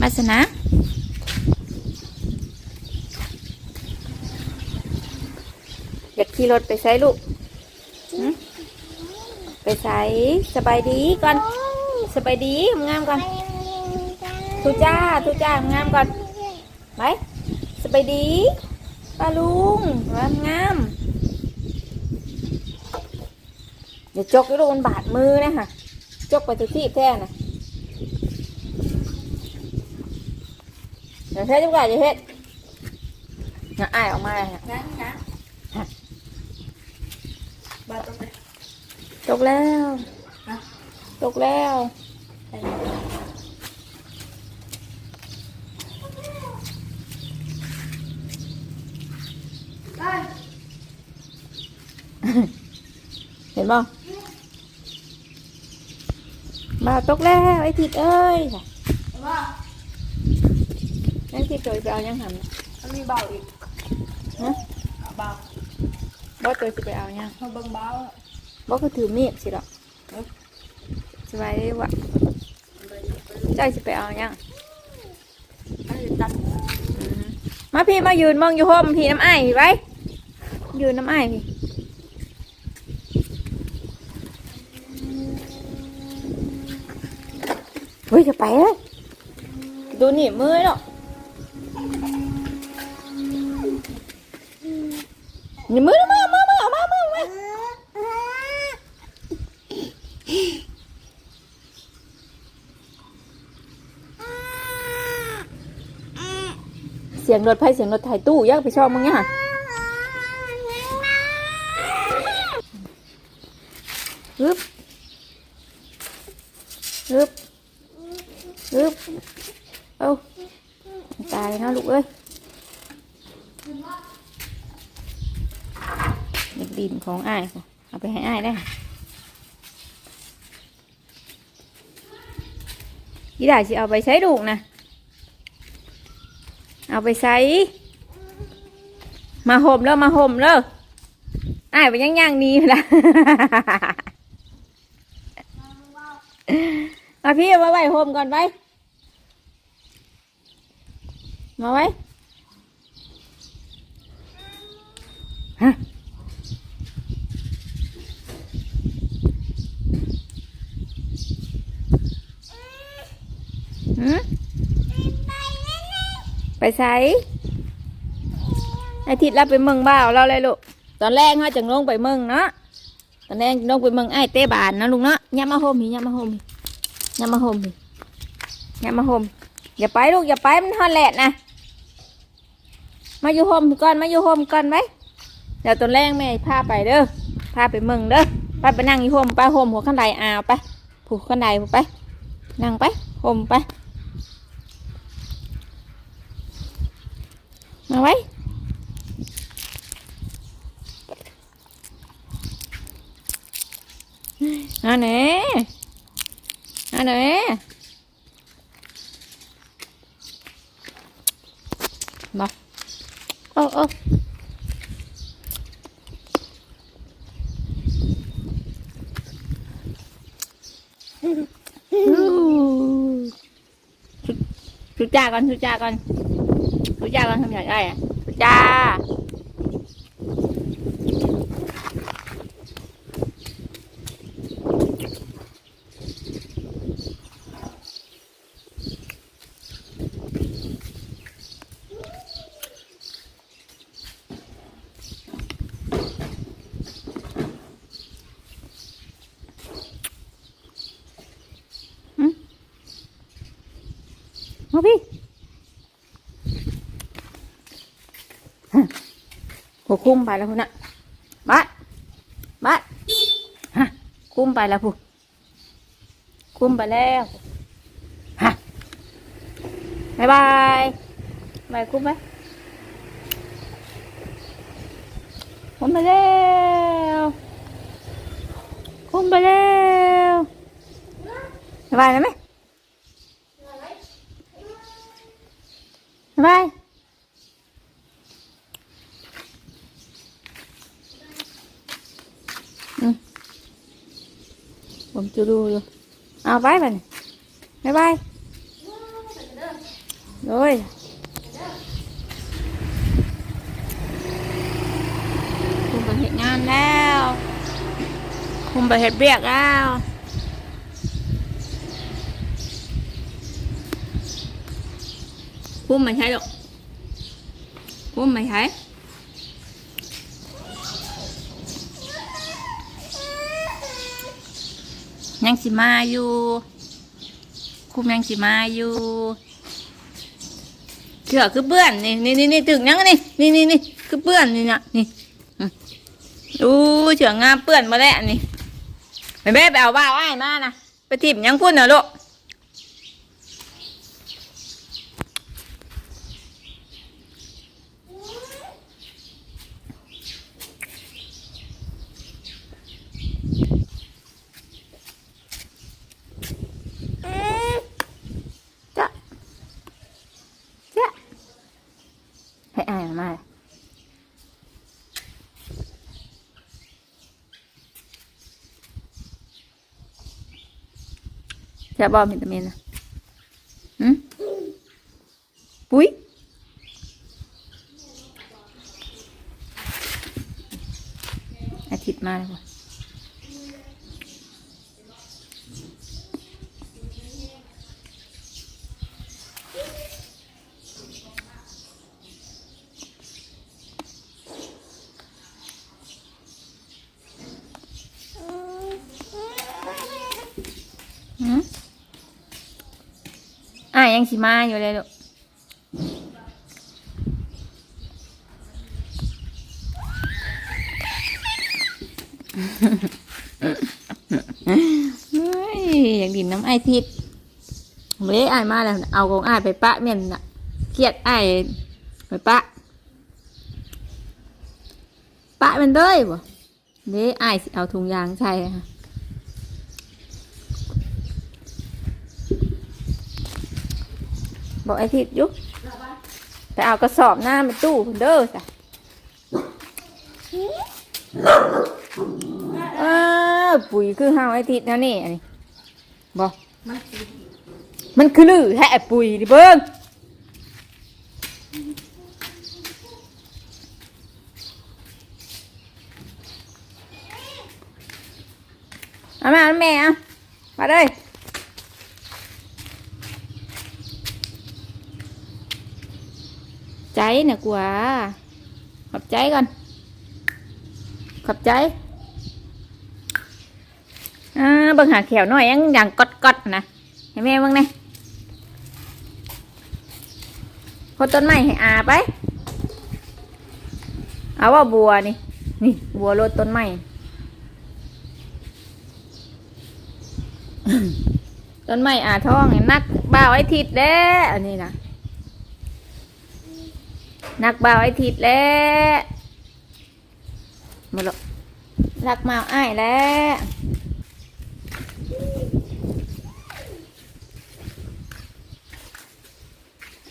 มาสนะอยากขี่รถไปใช้ลูกหึไปใช้สบายดีก่อนสบายดีงามๆก่อนทุจ้าทุจ้างามๆก่อนไปสบายดีป้าลุงงามงามๆเดี๋ยวจกให้ลูกมันบาดมือนะฮะจกไปทุกที่แท้นะ เดี๋ยวเฮ็ดดีกว่าเดี๋ยวเฮ็ดน่ะอ้ายออกมาฮะนะนะบาตรงไหนตกแล้วฮะตกแล้วได้เห็นบ่มาตกแล้วไอ้ทิดเอ้ยค่ะแต่ว่า ไอ้ทิดตัวไปเอายังหันมันมีเบาอีกฮะเอาเบาบ่ตัวสิไปเอายังมาเบิ่งเบาบ่คือถือมีดสิหรอกเอ้ยสบายดีวะเจ้าสิไปเอายังอันนี้ตัดอืมมาพี่มายืนมองอยู่ห่มพี่น้ำอ้ายพี่ไว้ยืนน้ำอ้ายพี่เฮ้ยจะไปแล้วดูหนีบมือเนาะ มือมามามาเอามามามาเสียงรถไฟเสียงรถไถตู้ยากไปชอบมึงเนี่ยฮึบฮึบฮึบเอาตายนะลูกเอ้ยเด็กดิน ของอ้ายเอาไปให้อ้ายได้ยี่ได้สิเอาไปใช้ลูกนะเอาไปใช้มาห่มแล้วมาห่มแล้วอ้ายไปย่างย่างๆนี้ละมาพี่เอามาไว้ห่มก่อนไปมาไว้ หืมไปใช้ไอาทิตย์เราไปเมืองบ้าวเราเลยลูก ตอนแรกเขาจังลงไปเมืองเนาะ ตอนแรกลงไปเมืองไอ้เต้บานนะลุงเนาะยามาโฮมพี่อย่ามาโฮมพี่อย่ามาโฮมพี่อย่ามาโฮมอย่าไปลูกอย่าไปมันฮอนแหละนะ มาอยู่โฮมก่อนมาอยู่โฮมก่อนไหมเดี๋ยวตอนแรกแม่พาไปเด้อ พาไปเมืองเด้อ ไปไปนั่งอยู่โฮมไปโฮมหัวขั้นใดอาวไป ผูกขั้นใดผูกไป นั่งไปโฮมไป มาไว้อันนี้อันนี้มาโอ้โอ้ชุดจ้าก่อนชุดจ้าก่อนชุด จ้าก่อนทำอย่างไรอะจ้า หัวคุ้มไปแล้วคุณน่ะบัดบัดฮะคุ้มไปแล้วผู้คุ้มไปแล้วฮะบายบายบายคุ้มไหมคุ้มไปแล้วคุ้มไปแล้วบายบายไหมบาย ผมจะดูอยู่เอาไปไปบายบายโดยคุมไปเห็ดงานแล้วคุมไปเห็ดเบียกแล้วคุมไม่ใช่หรอกคุมไม่ใช่ ยังสิมาอยู่ คุมยังสิมาอยู่เถื่อคือเปื้อนนี่นี่นี่นี่ถึงยังนี่นี่นี่นี่คือเปื้อนนี่นะนี่อืมดูเถื่องามเปื้อนมาแล้วนี่ไปแม่ไปเอาบ้าวอ้ายมานะไปถิบยังพุ่นเหรอลูกจ้ะจ้ะให้อ้ายเอา มาแค่บอมิตามินนะอืมปุ้ยอาทิตย์มาเลยว่ะ ยังสิมาอยู่เลยลูกยอยากดินน้ำไอายทิพย์เว้ยไอมาแล้ว เอาของไอไปปะเมียนน่ะเครียดไอไปปะ ปะมันเด้ยบ่เด้ไอเอาถุงยางใช่ค่ะ บอกไอทิพย์อยุไปเอากระสอบหน้ามาตู้เด้อจ้ะเออปุ๋ยคือห้าวไอทิศนะนี่อันนี้บอกมันคือลือแฮะปุ๋ยดิเบิ้งเอามาแม่มาเลย ใจน่ะกว่าขอบใจก่อนขอบใจอ่าบิ่งหาแขวหน่อยยังอย่างกดกดๆนะให้แม่บิ่งนี่คต้นไม้ให้อาไป เอาว่าบัวนี่ นี่บัวโรดต้นไม้ต้นไม้อาท้องนี่นักบ่าวไอ้ทิดแล้อันนี้นะ นักบ่าวไอ้ทิดแล้วมดแล้วรักมาอ้ายแล้ว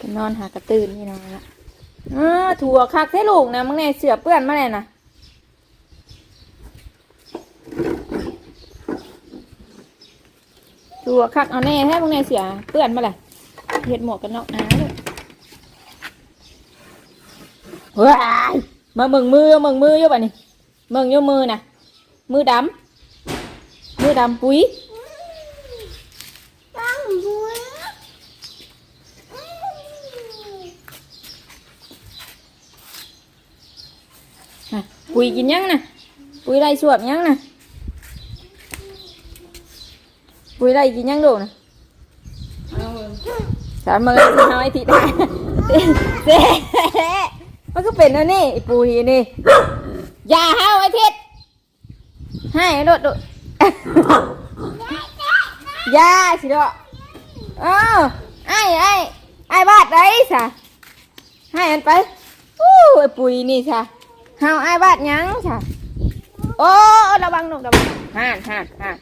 ก็นอนหากระตื่นนี่นอนละอ่าถั่วคักให้ลูกนะมึงเนี่ยเสือเปื้อนมาเลยนะถั่วคักเอาแน่ให้มึงเนี่ยเสือเปื้อนมาเลยเห็ดหมวกกันนอกนะ เลยว้ายมามึงมือมึงมืออยู่ป่ะนี่มึงอยู่มือนะมือดำมือดำปุ๋ยตั้งบั เอาเว้ยสามมือที่เอาไอ้ทีได้เซ่มันก็เป็นอันนี้ไอ้ปุ๋ยนี่อย่าห้าวไอ้ทิศให้โดดโดดอย่าสิโดดเอ้าไอ้ไอ้ไอ้บาดไรสะให้มันไปอู้ไอ้ปุ๋ยนี่สะห้าวไอ้บาดหยังสะโอ้ระวังหนุกระวังห่านห่านห่าน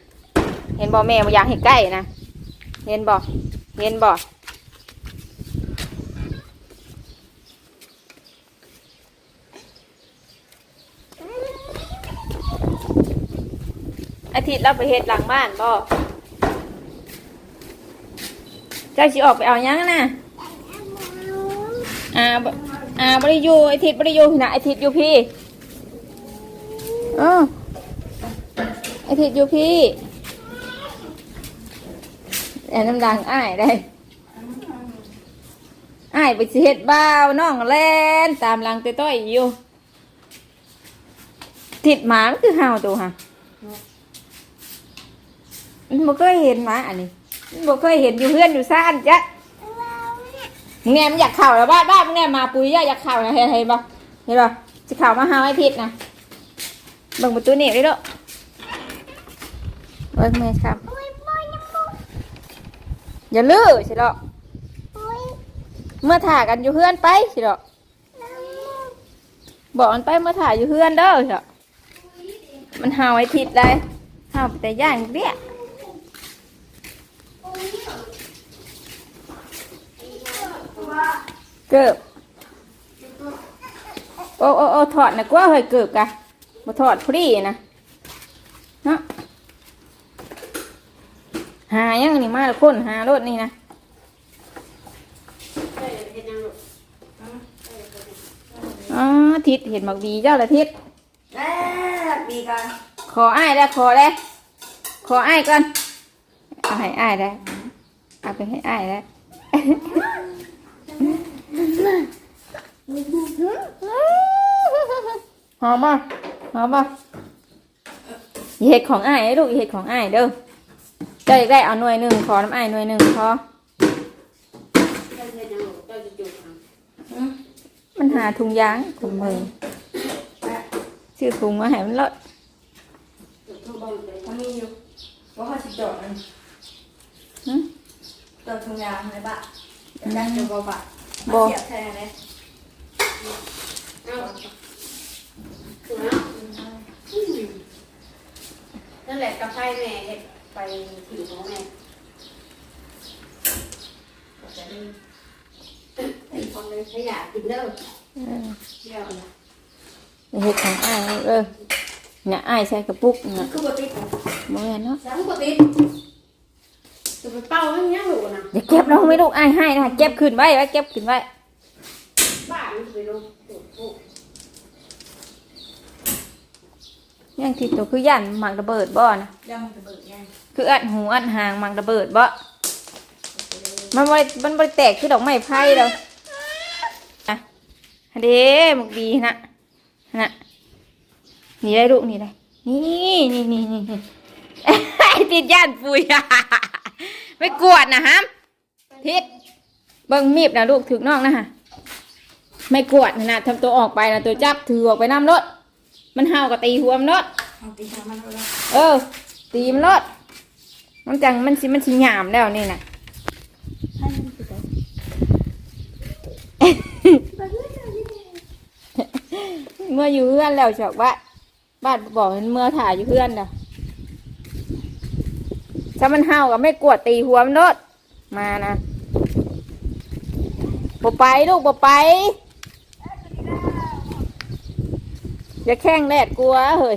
เห็นบ่แม่บ่อยากให้ใกล้นะเห็นบ่เห็นบ่ อาทิตย์เราไปเฮ็ดหลังบ้านบ่เจ้าสิออกไปเอาหยังนะอ่าบอ่าบริยูไอทิศบริยูนะไอทิศอยู่พี่เออไอทิศอยู่พี่แอนน้ำดังอ้ายได้อ้ายไปสิเฮ็ดบ้าวน้องแลนตามหลังเต้ต้อยอยู่ทิศหมามันคือเห่าตัวฮะ มันบ่เคยเห็นหมาอันนี้มันบ่เคยเห็นอยู่เพื่อนอยู่ซ่านจ้ะมึงแน่มันอยากเข่าแล้วบ้าบ้านมึงแน่มาปุยย่าอยากเข่านะเห็นเห็นปะเห็นปะจะเข่ามาหาไอ้ทิศนะเบิ่งประตูนี่ได้ด้วยเบิ่งเมย์ครับอย่าลื้อสิหรอกเมื่อถ่ากันอยู่เพื่อนไปสิหรอกบอกมันไปเมื่อถ่ายอยู่เพื่อนเด้อสิหรอกมันห่าไอ้ทิศเลยห่าไปแต่ย่างเบี้ย เกือบโอ้โอ้โอ้ถอดนะกว่าเฮ้ยเกือบกะมาถอดฟรีนะเนาะหายังนี่มาคนหารถนี่นะอ๋อทิศเห็นหมักบีเจ้าละทิศบีกันขออ้ายได้ขอได้ขออ้ายก่อนเอาให้อ้ายได้เอาไปให้อ้ายได้ หอมป่ะหอมป่ะอย่าเห็ดของอ้ายให้ลูกอย่าเห็ดของอ้ายเด้อเจ้าอยากได้เอาหน่วยหนึ่งขอน้ำอ้ายหน่วยหนึ่งพอมันหาถุงยางถุงมือซื้อถุงมาให้มันเลดเขามีอยู่ว่าเขาสิจอดมันหึจอดทุ่งยางเลยปะ จะได้จะบ่ปะบ่ เสียบแทนเลยนั่นแหละกับไพ่แม่เฮ็ดไปผิวของแม่จะได้เป็นคนเลยขยะกินเด้อเออเที่ยวนะอย่าเห็ดของอ้ายเออเนี่ยอ้ายใส่กระปุกน่ะคือบ่ติดบ่แม่นเนาะสังบ่ติด จะไปเป่าให้ยังหลูนะอย่าเก็บน้องไม่ลูกอ้ายให้นะเก็บขึ้นไว้ไว้เก็บขึ้นไว้บ้านมันไปลงปลูกปลูกยังติดตัวคือย่านหมักระเบิดบ่นะยังจะเบิกยังคืออัดหูอัดหางหมักระเบิดบ่มันบ่ได้มันบ่ได้แตกคือดอกไม้ไผ่ดอกอะเด้หมึกดีนะน่ะนี่ได้ลูกนี่ได้นี่นี่นี่นี่นี่ติดย่านปุย ไม่กวดนะฮะทิศเบิ่งมีบนะลูกถึกน้องนะฮะไม่กวดนะนะทำตัวออกไปนะตัวจับถือออกไปน้ำรถมันเห่ากับตีหัวมันรถเอาตีทางมันก็ได้เออ ตีมันรถมันจังมันสิมันสิหยามแล้วนี่นะเมื่ออยู่เพื่อนแล้วชอกบ้านบ้านบอกมันเมื่อถ่ายอยู่เพื่อนนะ ถ้ามันเห่ากับไม่กวดตีหัวมันรถมานะบ่ไปลูกบ่ไป อย่าแข้งแดดกลัวเฮ้ย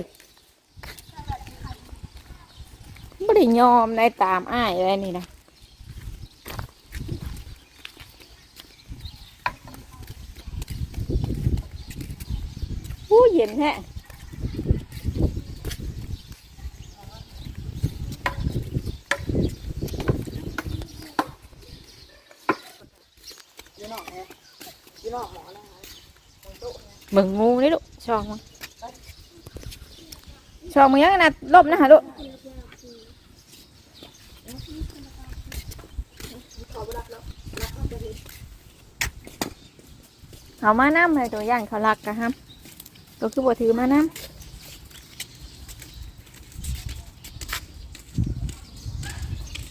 ไม่ได้ยอมได้ตามอ้ายเลยนี่นะอู้เย็นแท้ เบิ่งงูนี่ลูกช่องมันช่องมันยังนะลบนะฮะลูกเอามาน้ำเลยตัวอย่างเขารักกันครับก็คือบ่ถือมาน้ำ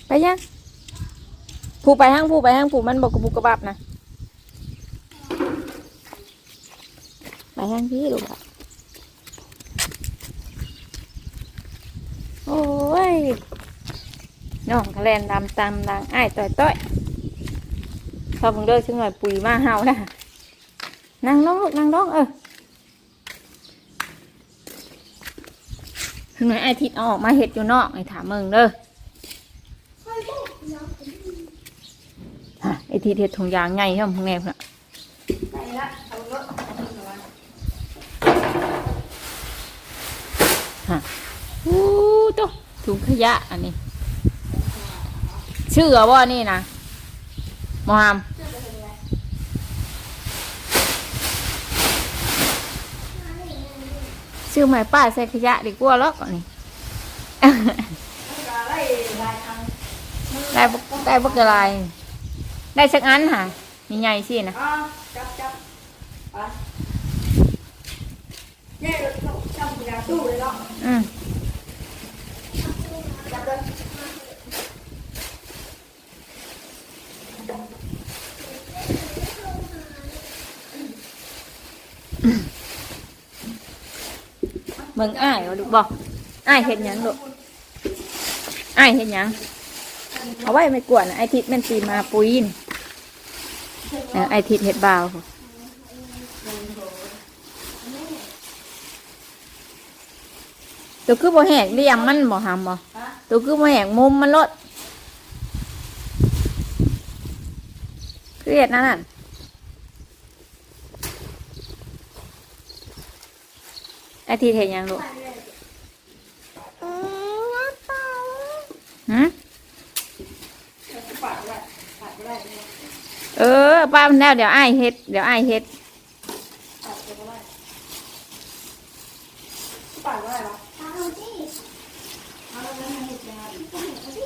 ไปยัง ผู้ไปห้างผู้ไปห้างผู้มันบอกกระบุกกระบับนะ ไปห้งพี่ลูกอะโอ้ยน้องกระแลนดำตามดังอ้ต่อยต่อยพอมึงเด้อชิงหน่อยปุ๋ยมาเฮานะนั่งน้องลูกนั่งน้องเออถึงไหนไอทิศเอาออกมาเห็ดอยู่นอกไอถามมึงเด้อไอทิศเห็ดถุงยางใหญ่ช่ไหมแง่พุ่นน่ะฮะอู้ตัวถุงขยะอันนี้ ชื่อว่านี่นะมอฮามชื่อใหม่ป้าใส่ขยะดีกว่าล้วก่อนนี่ได้ได้บกอะไรได้สักอันค่ะมีใหญ่สินะ อ่าจับจับไปเนี่ยเราจับยา ตู้เลยเนาะอืมจับเลยเบิ่งอ้ายว่าลูกบอกอ้ายเห็นยังลูกอ้ายเห็นยังเอาไว้ไม่กวนไอทิศแมันตีมาปุยนไอทิศเห็ดบาวค่ะ ตัวคือบ่แหกเรียงมันบ่หำบ่ตัวคือบ่แหกมุมมันลดเครียดนั่นน่ะไอทิศเห็นยังลูกเออป้าแล้วเดี๋ยวไอ้เฮ็ด เดี๋ยวไอ้เฮ็ด ปาดไว้ปาดไว้เหรอเอาแล้วจะให้เห็ดยังไงก็เห็ดเอาสิ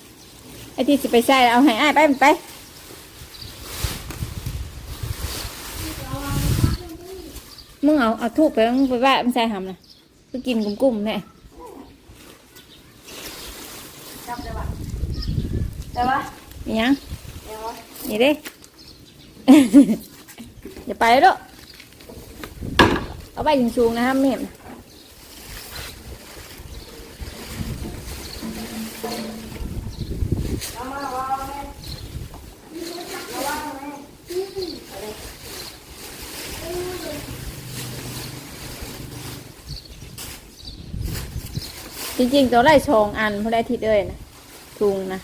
ไม่ลูกเบาวไอ้ทิศนะไอ้ทิศสิไปใส่เอาให้อ้ายไปมันไปมึงเอาเอาทูบไปมึงไปว่ามันใส่หำนะไปกินกุ้มๆเนี่ยจับได้ปะได้ปะมีหยังได้ปะนี่เด้อย่าไปแล้วเอาไปยิงชูงนะครับเมียม เอามาวางไว้เอาวางไว้ จริงๆตัวไล่ชองอันเพราะได้ทิศเอ้ยนะทุงนะ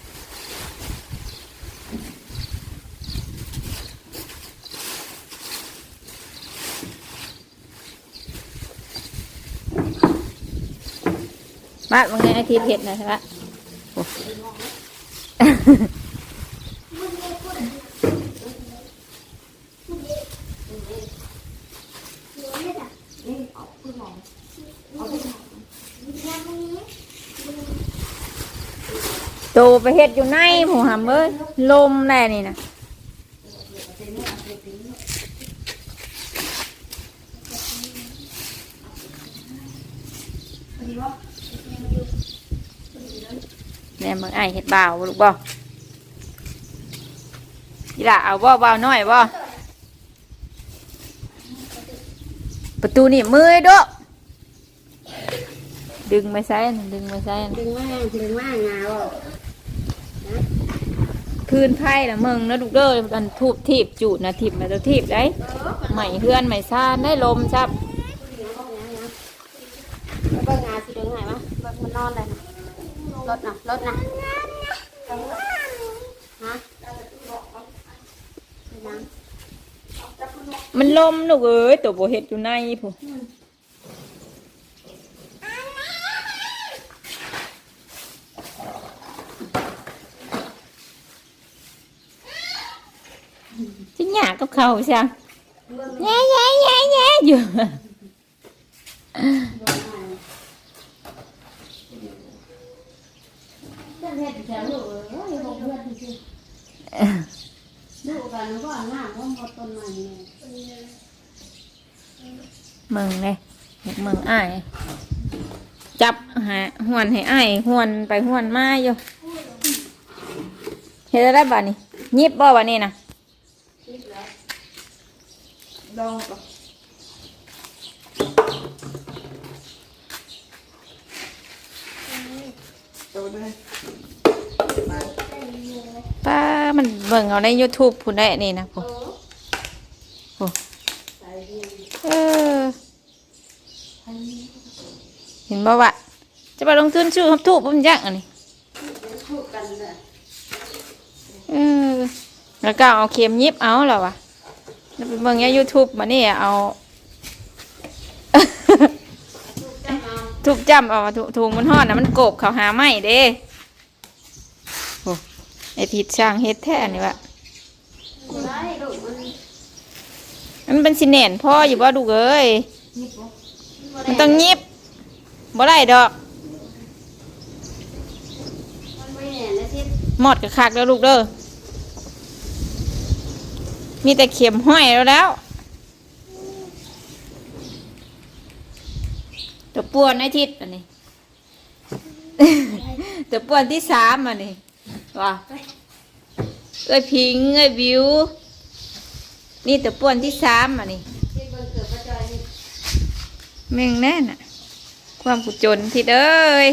บ้านวันไงไอทิศเห็ดนะใช่ปะโอ้ นี่เอาขึ้นหน่อยเอาขึ้นหน่อย โตไปเห็ดอยู่ในหมูหำเอ้ยลมแน่นี่นะแม่มึงไอเห็ดบ่าวลูกบ่ยีละเอาบ่บ่าวน้อยบ่ประตูนี่มือด้อดึงไม่ใส่น่ะดึงไม่ใส่น่ะดึงมากดึงมากงาบ่ พื้นไผ่นะมึงนะลูกเด้อกันทูบทีบจูดนะทีบนะจะทีบได้ใหม่เฮือนใหม่ซ่านได้ลมซับแล้วเบิ่งงาสิดึงไงวะเบิ่งมันนอนเลยนะรถนะรถนะฮะไปยังมันลมลูกเอ้ยตัวโบเห็ดอยู่ในผู้ หยากับเขาใช่แย่แย่แย่แย่อยู่เมือนเฮ็ดแถวลูกเอ้ยโอ้ยบ่เพื่อนจริงๆลูกกันก็หน้าว่าหมดต้นใหม่เนี่ยมึงเลยมึงอ้ายจับหาหวนให้อ้ายหวนไปหวนมาอยู่เฮ็ดได้บ่นี่ยิบบ่บ่นี่นะ đông rồi ป้ามันเบิ่งเอาใน YouTube ผู้ได้นี่นะผู้ผู้เออเห็นบ่วะจะไปลงทุนชื่อครับทูบมันยากอันนี้เออแล้วก็เอาเข็มยิบเอาเหรอวะ แล้วไปเบิ่งใน YouTube มานี่เอาถูกจังเอาทุกจำเอาถุถุงมันห่อนนะมันโกบเขาหาไม่เด้โอ้ไอทิดช่างเฮ็ดแท้นี่วะได้ลูกมันมันเป็นสิเน่นพ่ออยู่ว่าดูกเอ้ยยิบบ่มันต้องยิบบ่ได้ดอกมันไม่แน่นะทิศหมดกับคักแล้วลูกเด้อ มีแต่เข็มห้อยแล้วแล้วตัวป่วนไอทิดอันนี้ ตัวป่วนที่สามอันนี้ว่าเอ้ยพิงเอ้ยบิว นี่ตัวป่วนที่สามอันนี้ทิศเบิ่งเกิดพระจอยนี่แม่งแน่น่ะ ความกุจนทิดเอ้ย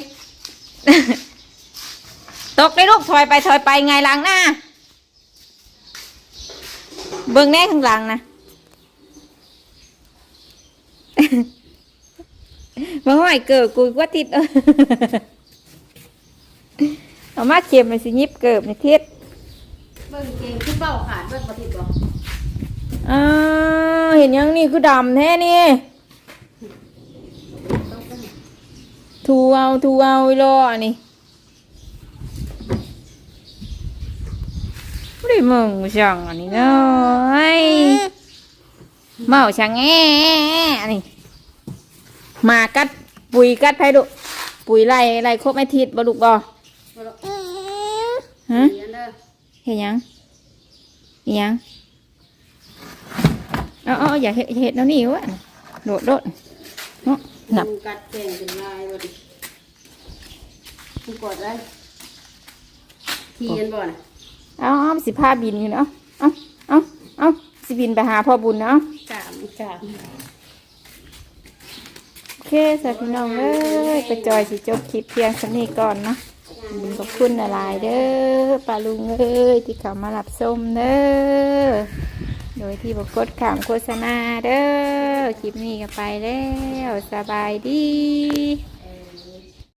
ตกได้ลูกถอยไปถอยไปไงหลังหน้า เบิ่งแน่ข้างหลังนะมาห้อยเกิดกูว่าทิดเอ้ยเอามาเข็มไปสิยิบเกิบในทิศเบิ่งเก่งคือเป้าขาดเบิ่งบ่ทิศบ่อ่าเห็นยังนี่คือดำแท้นี่ต้องเป็นทูเอาทูเอาอีรออัน ไม่ได้มึงช่างอันนี้เนาะเมาช่างแง่อันนี้มากัดปุยกัดไผดุปุยไล่ไล่ครบไม่ทิศบลูกบ่อฮะเรียนเด้อเห็นยังเห็นยังเอาเอาอย่าเห็ดเห็ดแล้วนี่วะโดดโดดเนาะหนับกัดแข่งเป็นลายบ่ดิกูกดได้ทีเห็นบ่น่ะ เอาเอาสิพาบินอยู่เนาะเอาเอาเอาสิบินไปหาพ่อบุญเนาะกามกามโอเคสวัสดีน้องเลยไปจอยสิจบคลิปเพียงสนี้ก่อนเนาะขอบคุณอะไรเด้อปลาลุงเอ้ยที่เขามารับชมเด้อโดยที่บกดขามโฆษณาเด้อคลิปนี้ก็ไปแล้วสบายดี